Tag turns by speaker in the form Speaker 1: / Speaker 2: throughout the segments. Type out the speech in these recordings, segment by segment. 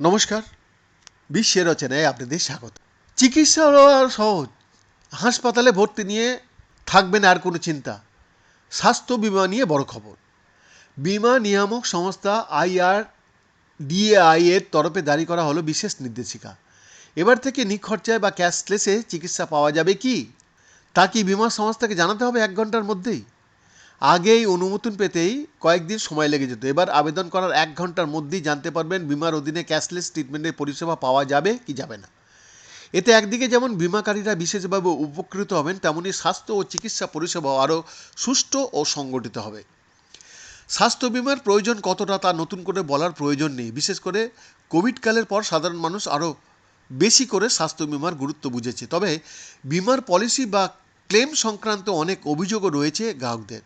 Speaker 1: নমস্কার। বিশ্বের রচনায় আপনাদের স্বাগত। চিকিৎসা সহজ হাসপাতালে ভর্তি নিয়ে থাকবে না আর কোনো চিন্তা? স্বাস্থ্য বিমা নিয়ে বড় খবর। বিমা নিয়ামক সংস্থা আইআর ডিএআই এর তরফে জারি করা হলো বিশেষ নির্দেশিকা। এবার থেকে নিখরচায় বা ক্যাশলেসে চিকিৎসা পাওয়া যাবে কি? তা কি বিমা সংস্থাকে জানাতে হবে এক ঘণ্টার মধ্যেই? আগে এই অনুমোদন পেতেই কয়েকদিন সময় লেগে যেত। এবার আবেদন করার এক ঘণ্টার মধ্যেই জানতে পারবেন বিমার অধীনে ক্যাশলেস ট্রিটমেন্টের পরিষেবা পাওয়া যাবে কি যাবে না। এতে একদিকে যেমন বিমাকারীরা বিশেষভাবে উপকৃত হবেন, তেমনি স্বাস্থ্য ও চিকিৎসা পরিষেবাও আরও সুষ্ঠু ও সংগঠিত হবে। স্বাস্থ্য বিমার প্রয়োজন কতটা তা নতুন করে বলার প্রয়োজন নেই। বিশেষ করে কোভিডকালের পর সাধারণ মানুষ আরও বেশি করে স্বাস্থ্য বিমার গুরুত্ব বুঝেছে। তবে বিমার পলিসি বা ক্লেম সংক্রান্ত অনেক অভিযোগও রয়েছে গ্রাহকদের।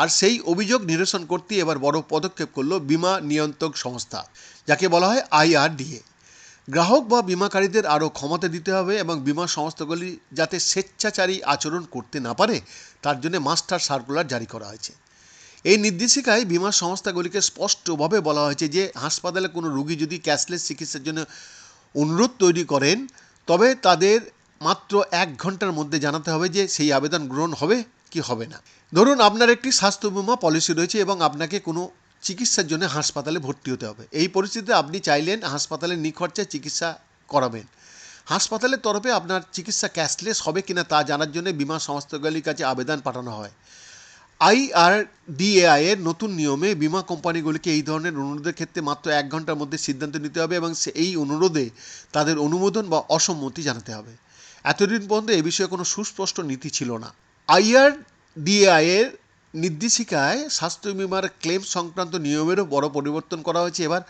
Speaker 1: আর সেই অভিযোগ নিরসন করতে এবার বড় পদক্ষেপ করল বিমা নিয়ন্ত্রক সংস্থা, যাকে বলা হয় আইআরডিএ গ্রাহক বা বিমাকারীদের আরও ক্ষমতা দিতে হবে এবং বিমা সংস্থাগুলি যাতে স্বেচ্ছাচারী আচরণ করতে না পারে, তার জন্য মাস্টার সার্কুলার জারি করা হয়েছে। এই নির্দেশিকায় বিমা সংস্থাগুলিকে স্পষ্টভাবে বলা হয়েছে যে, হাসপাতালে কোনো রোগী যদি ক্যাশলেস চিকিৎসার জন্য অনুরোধ তৈরি করেন, তবে তাদের মাত্র এক ঘণ্টার মধ্যে জানাতে হবে যে, সেই আবেদন গ্রহণ হবে কি হবে না? ধরুন আপনার একটি স্বাস্থ্য বিমা পলিসি রয়েছে এবং আপনাকে কোনো চিকিৎসার জন্য হাসপাতালে ভর্তি হতে হবে। এই পরিস্থিতিতে আপনি চাইলেন হাসপাতালে নিখরচায় চিকিৎসা করাবেন। হাসপাতালের তরফে আপনার চিকিৎসা ক্যাশলেস হবে কিনা তা জানার জন্য বিমা সংস্থাগুলির কাছে আবেদন পাঠানো হয়। আইআরডিএআই এর নতুন নিয়মে বিমা কোম্পানিগুলিকে এই ধরনের অনুরোধের ক্ষেত্রে মাত্র এক ঘণ্টার মধ্যে সিদ্ধান্ত নিতে হবে এবং এই অনুরোধে তাদের অনুমোদন বা অসম্মতি জানাতে হবে। এতদিন পর্যন্ত এ বিষয়ে কোনো সুস্পষ্ট নীতি ছিল না। আইআরডিএআই এর নির্দেশিকায় স্বাস্থ্য বিমার ক্লেম সংক্রান্ত নিয়মেরও বড় পরিবর্তন করা হয়েছে। এবার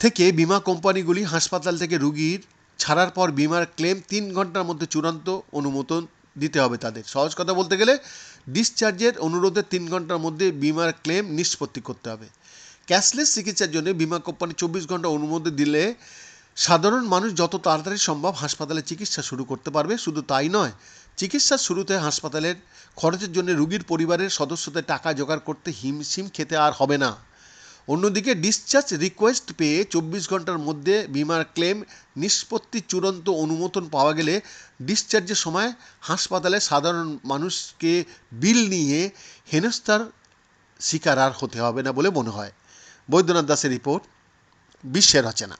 Speaker 1: থেকে বিমা কোম্পানিগুলি হাসপাতাল থেকে রুগীর ছাড়ার পর বিমার ক্লেম তিন ঘণ্টার মধ্যে চূড়ান্ত অনুমোদন দিতে হবে তাদের। সহজ কথা বলতে গেলে ডিসচার্জের অনুরোধের তিন ঘণ্টার মধ্যে বিমার ক্লেম নিষ্পত্তি করতে হবে। ক্যাশলেস চিকিৎসার জন্য বিমা কোম্পানি চব্বিশ ঘণ্টা অনুমোদন দিলে সাধারণ মানুষ যত তাড়াতাড়ি সম্ভব হাসপাতালে চিকিৎসা শুরু করতে পারবে। শুধু তাই নয় চিকিৎসার শুরুতে হাসপাতালের খরচের জন্য রুগীর পরিবারের সদস্যদের টাকা জোগাড় করতে হিমশিম খেতে আর হবে না। অন্যদিকে ডিসচার্জ রিকোয়েস্ট পেয়ে চব্বিশ ঘণ্টার মধ্যে বিমার ক্লেম নিষ্পত্তি চূড়ান্ত অনুমোদন পাওয়া গেলে ডিসচার্জের সময় হাসপাতালে সাধারণ মানুষকে বিল নিয়ে হেনস্থার শিকার আর হতে হবে না বলে মনে হয়। বৈদ্যনাথ দাসের রিপোর্ট, বিশ্বের রচনা